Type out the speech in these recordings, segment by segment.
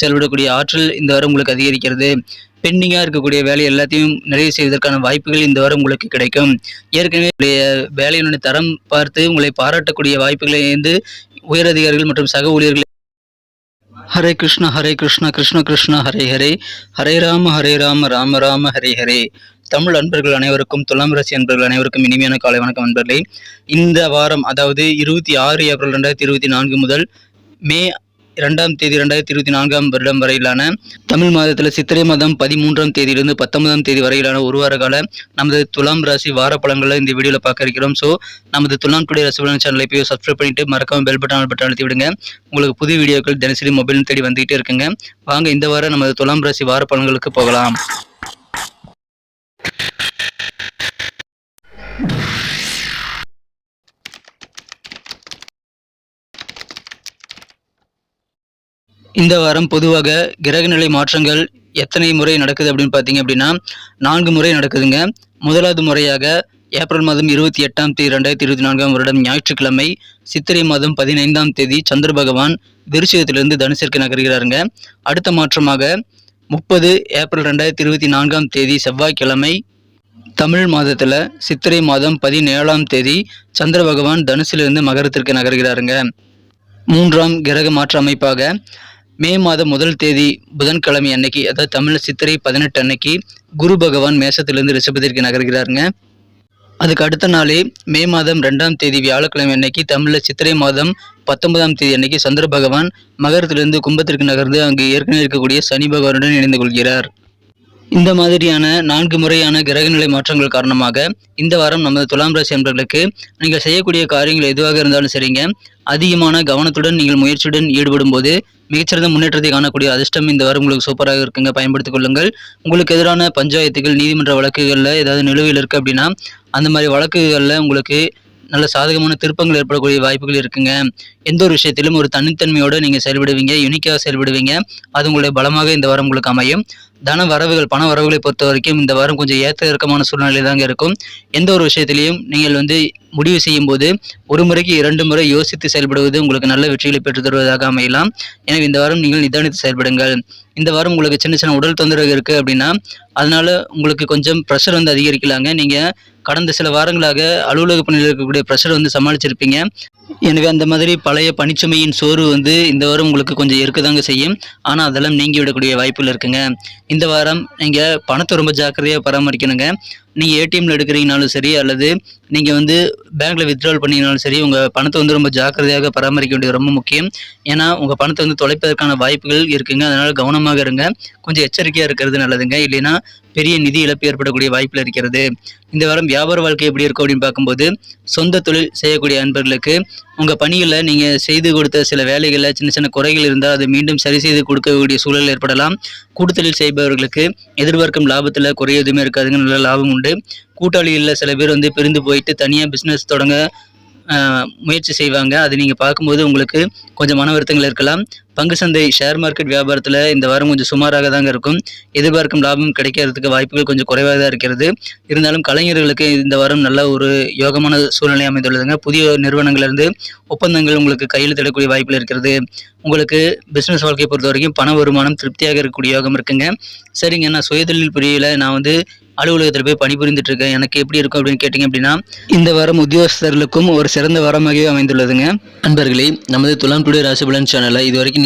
செயல்படக்கூடிய ஆற்றல் இந்த வாரம் உங்களுக்கு அதிகரிக்கிறது. பெண்டிங்காக இருக்கக்கூடிய வேலை எல்லாத்தையும் நிறைவு செய்வதற்கான வாய்ப்புகள் இந்த வாரம் உங்களுக்கு கிடைக்கும். ஏற்கனவே உங்களுடைய வேலையினுடைய தரம் பார்த்து உங்களை பாராட்டக்கூடிய வாய்ப்புகளை இருந்து உயரதிகாரிகள் மற்றும் சக ஊழியர்கள் ஹரே கிருஷ்ணா ஹரே கிருஷ்ணா கிருஷ்ண கிருஷ்ணா ஹரே ஹரே. ஹரே ராம ஹரே ராம ராம ராம ஹரே ஹரே. தமிழ் அன்பர்கள் அனைவருக்கும் துலாம் ராசி அன்பர்கள் அனைவருக்கும் இனிமையான காலை வணக்கம் அன்பர்களே. இந்த வாரம் அதாவது இருபத்தி ஆறு ஏப்ரல் ரெண்டாயிரத்தி இருபத்தி நான்கு முதல் மே இரண்டாம் தேதி ரெண்டாயிரத்தி இருபத்தி நான்காம் வருடம் வரையிலான தமிழ் மாதத்தில் சித்திரை மாதம் பதிமூன்றாம் தேதியிலிருந்து பத்தொன்பதாம் தேதி வரையிலான ஒரு வார கால நமது துலாம் ராசி வார பலன்களை இந்த வீடியோவில் பார்க்க இருக்கிறோம். ஸோ நமது துலாம் டுடே ராசி பலன் சேனலை போய் சப்ஸ்கிரைப் பண்ணிட்டு மறக்காமல் பெல் பட்டன் பட்டன் அழுத்தி விடுங்க. உங்களுக்கு புது வீடியோக்கள் தினசரி மொபைல் தேடி வந்துகிட்டே இருக்குங்க. வாங்க இந்த வாரம் நமது துலாம் ராசி வார பலன்களுக்கு போகலாம். இந்த வாரம் பொதுவாக கிரகநிலை மாற்றங்கள் எத்தனை முறை நடக்குது அப்படின்னு பார்த்தீங்க அப்படின்னா நான்கு முறை நடக்குதுங்க. முதலாவது முறையாக ஏப்ரல் மாதம் இருபத்தி எட்டாம் தேதி ரெண்டாயிரத்தி இருபத்தி நான்காம் வருடம் ஞாயிற்றுக்கிழமை சித்திரை மாதம் பதினைந்தாம் தேதி சந்திர பகவான் விருச்சிகத்திலிருந்து தனுசிற்கு நகர்கிறாருங்க. அடுத்த மாற்றமாக முப்பது ஏப்ரல் ரெண்டாயிரத்தி இருபத்தி நான்காம் தேதி செவ்வாய்க்கிழமை தமிழ் மாதத்தில் சித்திரை மாதம் பதினேழாம் தேதி சந்திர பகவான் தனுசிலிருந்து மகரத்திற்கு நகர்கிறாருங்க. மூன்றாம் கிரக மாற்ற அமைப்பாக மே மாதம் முதல் தேதி புதன்கிழமை அன்னைக்கு அதாவது தமிழ் சித்திரை பதினெட்டு அன்னைக்கு குரு பகவான் மேசத்திலிருந்து ரிஷபத்திற்கு நகர்கிறாருங்க. அதுக்கு அடுத்த நாளே மே மாதம் ரெண்டாம் தேதி வியாழக்கிழமை அன்னைக்கு தமிழில் சித்திரை மாதம் பத்தொன்பதாம் தேதி அன்னைக்கு சந்திர பகவான் மகரத்திலிருந்து கும்பத்திற்கு நகர்ந்து அங்கு ஏற்கனவே இருக்கக்கூடிய சனி பகவானுடன் இணைந்து கொள்கிறார். இந்த மாதிரியான நான்கு முறையான கிரகநிலை மாற்றங்கள் காரணமாக இந்த வாரம் நமது துலாம் ராசி அன்பர்களுக்கு நீங்கள் செய்யக்கூடிய காரியங்கள் எதுவாக இருந்தாலும் சரிங்க. அதிகமான கவனத்துடன் நீங்கள் முயற்சியுடன் ஈடுபடும் போது மிகச்சிறந்த முன்னேற்றத்தை காணக்கூடிய அதிர்ஷ்டம் இந்த வாரம் உங்களுக்கு சூப்பராக இருக்குங்க. பயன்படுத்திக் கொள்ளுங்கள். உங்களுக்கு எதிரான பஞ்சாயத்துகள் நீதிமன்ற வழக்குகளில் ஏதாவது நிலுவையில் இருக்குது அப்படின்னா அந்த மாதிரி வழக்குகளில் உங்களுக்கு நல்ல சாதகமான திருப்பங்கள் ஏற்படக்கூடிய வாய்ப்புகள் இருக்குங்க. எந்த ஒரு விஷயத்திலும் ஒரு தனித்தன்மையோடு நீங்கள் செயல்படுவீங்க யூனிக்காக செயல்படுவீங்க. அது உங்களுடைய பலமாக இந்த வாரம் உங்களுக்கு அமையும். தன வரவுகள் பண வரவுகளை பொறுத்த வரைக்கும் இந்த வாரம் கொஞ்சம் ஏற்ற இறக்கமான சூழ்நிலை தாங்க இருக்கும். எந்த ஒரு விஷயத்திலையும் நீங்கள் வந்து முடிவு செய்யும் போது ஒரு முறைக்கு இரண்டு முறை யோசித்து செயல்படுவது உங்களுக்கு நல்ல வெற்றிகளை பெற்றுத் தருவதாக அமையலாம். எனவே இந்த வாரம் நீங்கள் நிதானித்து செயல்படுங்கள். இந்த வாரம் உங்களுக்கு சின்ன சின்ன உடல் தொந்தரவு இருக்குது அப்படின்னா அதனால உங்களுக்கு கொஞ்சம் ப்ரெஷர் வந்து அதிகரிக்கலாங்க. நீங்கள் கடந்த சில வாரங்களாக அலுவலக பணியில் இருக்கக்கூடிய ப்ரெஷர் வந்து சமாளிச்சிருப்பீங்க. எனவே அந்த மாதிரி பழைய பனிச்சுமையின் சோறு வந்து இந்த வாரம் உங்களுக்கு கொஞ்சம் இருக்கதாங்க செய்யும். ஆனால் அதெல்லாம் நீங்கி விடக்கூடிய வாய்ப்புகள் இருக்குங்க. இந்த வாரம் நீங்கள் பணத்தை ரொம்ப ஜாக்கிரதையாக பராமரிக்கணுங்க. நீங்கள் ஏடிஎம்மில் எடுக்கிறீங்கனாலும் சரி அல்லது நீங்கள் வந்து பேங்க்கில் வித்ட்ரால் பண்ணீங்கனாலும் சரி உங்கள் பணத்தை வந்து ரொம்ப ஜாக்கிரதையாக பராமரிக்க வேண்டியது ரொம்ப முக்கியம். ஏன்னா உங்கள் பணத்தை வந்து தொலைப்பதற்கான வாய்ப்புகள் இருக்குங்க. அதனால் கவனமாக இருங்க. கொஞ்சம் எச்சரிக்கையாக இருக்கிறது நல்லதுங்க. இல்லைன்னா பெரிய நிதி இழப்பு ஏற்படக்கூடிய வாய்ப்பில் இருக்கிறது. இந்த வாரம் வியாபார வாழ்க்கை எப்படி இருக்கும் அப்படின்னு பார்க்கும்போது சொந்த தொழில் செய்யக்கூடிய அன்பர்களுக்கு உங்கள் பணிகளில் நீங்கள் செய்து கொடுத்த சில வேலைகளில் சின்ன சின்ன குறைகள் இருந்தால் அதை மீண்டும் சரி செய்து கொடுக்கக்கூடிய சூழல் ஏற்படலாம். கூடுதலில் செய்பவர்களுக்கு எதிர்பார்க்கும் லாபத்தில் குறை எதுவுமே இருக்காதுங்க. நல்ல லாபம் உண்டு. கூட்டாளிகளில் சில பேர் வந்து பிரிந்து போயிட்டு தனியாக பிஸ்னஸ் தொடங்க முயற்சி செய்வாங்க. அது நீங்கள் பார்க்கும்போது உங்களுக்கு கொஞ்சம் மன வருத்தங்கள் இருக்கலாம். பங்கு சந்தை ஷேர் மார்க்கெட் வியாபாரத்தில் இந்த வாரம் கொஞ்சம் சுமாராக தாங்க இருக்கும். எதிர்பார்க்கும் லாபம் கிடைக்கிறதுக்கு வாய்ப்புகள் கொஞ்சம் குறைவாக தான் இருக்கிறது. இருந்தாலும் கலைஞர்களுக்கு இந்த வாரம் நல்ல ஒரு யோகமான சூழ்நிலை அமைந்துள்ளதுங்க. புதிய நிறுவனங்கள்லேருந்து ஒப்பந்தங்கள் உங்களுக்கு கையில் தடக்கூடிய வாய்ப்புகள் இருக்கிறது. உங்களுக்கு பிஸ்னஸ் வாழ்க்கையை பொறுத்த வரைக்கும் பண வருமானம் திருப்தியாக இருக்கக்கூடிய யோகம் இருக்குங்க. சரிங்க நான் சுயதொழில் புரியல நான் வந்து அலுவலகத்தில் போய் பணிபுரிந்துட்டு இருக்கேன். எனக்கு எப்படி இருக்கும் அப்படின்னு கேட்டிங்க அப்படின்னா இந்த வாரம் உத்தியோகஸ்தர்களுக்கும் ஒரு சிறந்த வாரமாகவே அமைந்துள்ளதுங்க. நண்பர்களே நமது துலாம் டுடே ராசிபலன் சேனலை இது வரைக்கும்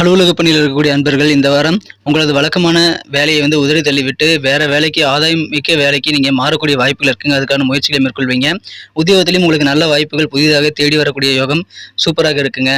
அலுவலக பணியில் இருக்கக்கூடிய அன்பர்கள் இந்த வாரம் உங்களது வழக்கமான வேலையை வந்து உதறி தள்ளிவிட்டு வேற வேலைக்கு ஆதாயம் மிக்க வேலைக்கு நீங்கள் மாறக்கூடிய வாய்ப்புகள் இருக்குங்க. அதுக்கான முயற்சிகளை மேற்கொள்வீங்க. உத்தியோகத்திலையும் உங்களுக்கு நல்ல வாய்ப்புகள் புதிதாக தேடி வரக்கூடிய யோகம் சூப்பராக இருக்குங்க.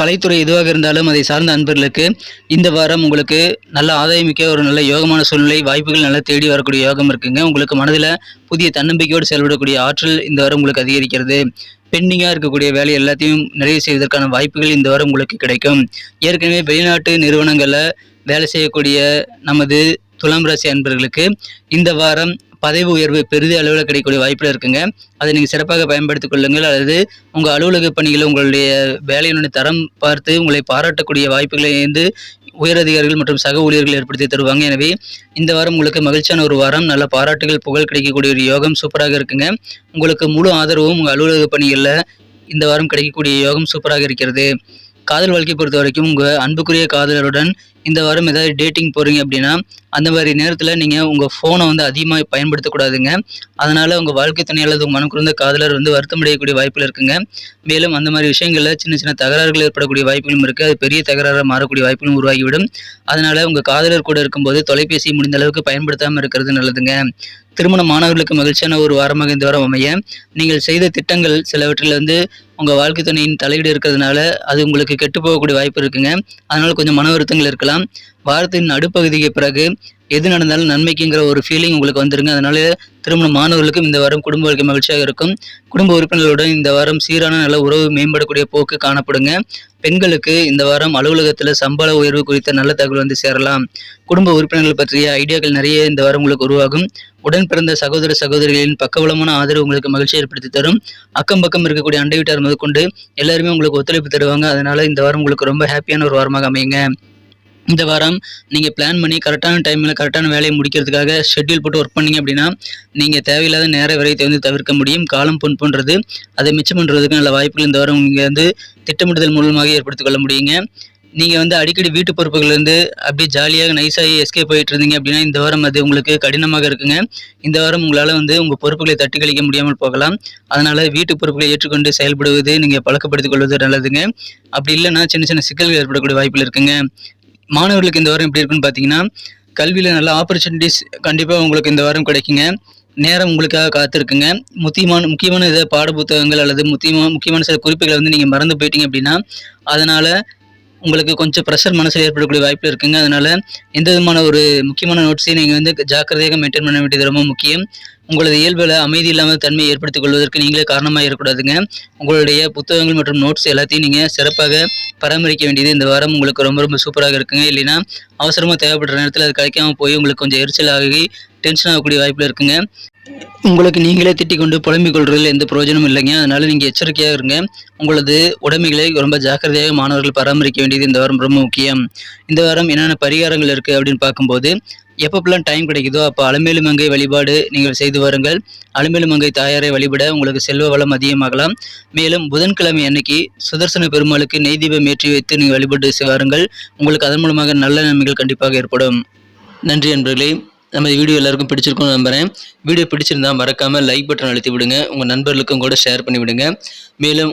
கலைத்துறை எதுவாக இருந்தாலும் அதை சார்ந்த அன்பர்களுக்கு இந்த வாரம் உங்களுக்கு நல்ல ஆதாயமிக்க ஒரு நல்ல யோகமான சூழ்நிலை வாய்ப்புகள் நல்லா தேடி வரக்கூடிய யோகம் இருக்குங்க. உங்களுக்கு மனதில் புதிய தன்னம்பிக்கையோடு செயல்படக்கூடிய ஆற்றல் இந்த வாரம் உங்களுக்கு அதிகரிக்கிறது. பெண்டிங்காக இருக்கக்கூடிய வேலை எல்லாத்தையும் நிறைவு செய்வதற்கான வாய்ப்புகள் இந்த வாரம் உங்களுக்கு கிடைக்கும். ஏற்கனவே வெளிநாட்டு நிறுவனங்களில் வேலை செய்யக்கூடிய நமது துலாம் ராசி அன்பர்களுக்கு இந்த வாரம் பதவி உயர்வு பெரித அளவில் கிடைக்கக்கூடிய வாய்ப்பில் இருக்குங்க. அதை நீங்கள் சிறப்பாக பயன்படுத்திக் கொள்ளுங்கள். அல்லது உங்கள் அலுவலக பணிகளை உங்களுடைய வேலையினுடைய தரம் பார்த்து உங்களை பாராட்டக்கூடிய வாய்ப்புகளை வந்து உயரதிகாரிகள் மற்றும் சக ஊழியர்கள் ஏற்படுத்தி தருவாங்க. எனவே இந்த வாரம் உங்களுக்கு மகிழ்ச்சியான ஒரு வாரம். நல்ல பாராட்டுகள் புகழ் கிடைக்கக்கூடிய ஒரு யோகம் சூப்பராக இருக்குங்க. உங்களுக்கு முழு ஆதரவும் உங்கள் அலுவலக பணிகளில் இந்த வாரம் கிடைக்கக்கூடிய யோகம் சூப்பராக இருக்கிறது. காதல் வாழ்க்கை பொறுத்த வரைக்கும் உங்கள் அன்புக்குரிய காதலருடன் இந்த வாரம் ஏதாவது டேட்டிங் போகிறீங்க அப்படின்னா அந்த மாதிரி நேரத்தில் நீங்கள் உங்கள் ஃபோனை வந்து அதிகமாக பயன்படுத்தக்கூடாதுங்க. அதனால் உங்கள் வாழ்க்கை துணை அல்லது உங்கள் மனக்குறந்த காதலர் வந்து வருத்தமடையக்கூடிய வாய்ப்பில் இருக்குங்க. மேலும் அந்த மாதிரி விஷயங்களில் சின்ன சின்ன தகராறுகள் ஏற்படக்கூடிய வாய்ப்புகளும் இருக்குது அது பெரிய தகராறாக மாறக்கூடிய வாய்ப்புகளும் உருவாகிவிடும். அதனால் உங்கள் காதலர் கூட இருக்கும்போது தொலைபேசி முடிந்த அளவுக்கு பயன்படுத்தாமல் இருக்கிறது நல்லதுங்க. திருமண மாணவர்களுக்கு மகிழ்ச்சியான ஒரு வாரமாக இந்த வாரம் அமைய. நீங்கள் செய்த திட்டங்கள் சிலவற்றில் வந்து உங்கள் வாழ்க்கை துணையின் தலையீடு இருக்கிறதுனால அது உங்களுக்கு கெட்டு போகக்கூடிய வாய்ப்பு இருக்குங்க. அதனால் கொஞ்சம் மன வருத்தங்கள் இருக்கலாம். வாரத்தின் நடுப்பகுதிக்கு பிறகு எது நடந்தாலும் நன்மைக்குங்கிற ஒரு ஃபீலிங் உங்களுக்கு வந்துருங்க. அதனால திருமண மாணவர்களுக்கும் இந்த வாரம் குடும்ப வாழ்க்கை மகிழ்ச்சியாக இருக்கும். குடும்ப உறுப்பினர்களுடன் இந்த வாரம் சீரான நல்ல உறவு மேம்படக்கூடிய போக்கு காணப்படுங்க. பெண்களுக்கு இந்த வாரம் அலுவலகத்தில் சம்பள உயர்வு குறித்த நல்ல தகவல் வந்து சேரலாம். குடும்ப உறுப்பினர்கள் பற்றிய ஐடியாக்கள் நிறைய இந்த வாரம் உங்களுக்கு உருவாகும். உடன் பிறந்த சகோதர சகோதரிகளின் பக்கவளமான ஆதரவு உங்களுக்கு மகிழ்ச்சி ஏற்படுத்தி தரும். அக்கம் பக்கம் இருக்கக்கூடிய அண்டை வீட்டார் முதற்கொண்டு எல்லாருமே உங்களுக்கு ஒத்துழைப்பு தருவாங்க. அதனால இந்த வாரம் உங்களுக்கு ரொம்ப ஹாப்பியான ஒரு வாரமாக அமையுங்க. இந்த வாரம் நீங்கள் பிளான் பண்ணி கரெக்டான டைமில் கரெக்டான வேலையை முடிக்கிறதுக்காக ஷெட்யூல் போட்டு ஒர்க் பண்ணீங்க அப்படின்னா நீங்கள் தேவையில்லாத நேர விரயத்தை வந்து தவிர்க்க முடியும். காலம் பொன் பண்ணுறது அதை மிச்சம் பண்ணுறதுக்கு நல்ல வாய்ப்புகள் இந்த வாரம் நீங்கள் வந்து திட்டமிடுதல் மூலமாக ஏற்படுத்திக் கொள்ள முடியுங்க. நீங்கள் வந்து அடிக்கடி வீட்டு பொறுப்புகள்லேருந்து அப்படியே ஜாலியாக நைஸாகி எஸ்கேப் போயிட்டு இருந்தீங்க அப்படின்னா இந்த வாரம் அது உங்களுக்கு கடினமாக இருக்குங்க. இந்த வாரம் உங்களால் வந்து உங்கள் பொறுப்புகளை தட்டி கழிக்க முடியாமல் போகலாம். அதனால் வீட்டு பொறுப்புகளை ஏற்றுக்கொண்டு செயல்படுவது நீங்கள் பழக்கப்படுத்திக் கொள்வது நல்லதுங்க. அப்படி இல்லைன்னா சின்ன சின்ன சிக்கல்கள் ஏற்படக்கூடிய வாய்ப்பில் இருக்குங்க. மாணவர்களுக்கு இந்த வாரம் எப்படி இருக்குன்னு பார்த்தீங்கன்னா கல்வியில் நல்ல ஆப்பர்ச்சுனிட்டிஸ் கண்டிப்பாக உங்களுக்கு இந்த வாரம் கிடைக்குங்க. நேரம் உங்களுக்காக காத்திருக்குங்க. முக்கியமான முக்கியமான இதை பாட புத்தகங்கள் அல்லது முக்கியமான முக்கியமான சில குறிப்புகளை வந்து நீங்கள் மறந்து போயிட்டீங்க அப்படின்னா அதனால் உங்களுக்கு கொஞ்சம் ப்ரெஷர் மனசில் ஏற்படக்கூடிய வாய்ப்பு இருக்குங்க. அதனால் எந்த விதமான ஒரு முக்கியமான நோட்ஸையும் நீங்கள் வந்து ஜாக்கிரதையாக மெயின்டைன் பண்ண வேண்டியது ரொம்ப முக்கியம். உங்களது இயல்பில் அமைதி இல்லாமல் தன்மையை ஏற்படுத்திக் கொள்வதற்கு நீங்களே காரணமாக இருக்கக்கூடாதுங்க. உங்களுடைய புத்தகங்கள் மற்றும் நோட்ஸ் எல்லாத்தையும் நீங்கள் சிறப்பாக பராமரிக்க வேண்டியது இந்த வாரம் உங்களுக்கு ரொம்ப ரொம்ப சூப்பராக இருக்குங்க. இல்லைன்னா அவசரமாக தேவைப்படுற நேரத்தில் அது கிடைக்காம போய் உங்களுக்கு கொஞ்சம் எரிச்சல் ஆகி டென்ஷன் ஆகக்கூடிய வாய்ப்பில் இருக்குங்க. உங்களுக்கு நீங்களே திட்டிக் கொண்டு புலம்பிக் கொள்றதில் எந்த பிரயோஜனமும் இல்லைங்க. அதனால நீங்கள் எச்சரிக்கையாக இருங்க. உங்களது உடைமைகளை ரொம்ப ஜாக்கிரதையாக மாணவர்கள் பராமரிக்க வேண்டியது இந்த வாரம் ரொம்ப முக்கியம். இந்த வாரம் என்னென்ன பரிகாரங்கள் இருக்குது அப்படின்னு பார்க்கும்போது எப்பப்பெல்லாம் டைம் கிடைக்குதோ அப்போ அலமேலுமங்கை வழிபாடு நீங்கள் செய்து வாருங்கள். அலமேலுமங்கை தாயாரை வழிபட உங்களுக்கு செல்வ வளம் அதிகமாகலாம். மேலும் புதன்கிழமை அன்னைக்கு சுதர்சன பெருமாளுக்கு நெய் தீபம் ஏற்றி வைத்து நீங்கள் வழிபாடு செய்வாருங்கள் உங்களுக்கு அதன் மூலமாக நல்ல நன்மைகள் கண்டிப்பாக ஏற்படும். நன்றி நண்பர்களே நம்ம வீடியோ எல்லாருக்கும் பிடிச்சிருக்கும்னு நம்புகிறேன் வீடியோ பிடிச்சிருந்தா மறக்காமல் லைக் பட்டன் அழுத்தி விடுங்க. உங்கள் நண்பர்களுக்கும் கூட ஷேர் பண்ணி விடுங்க. மேலும்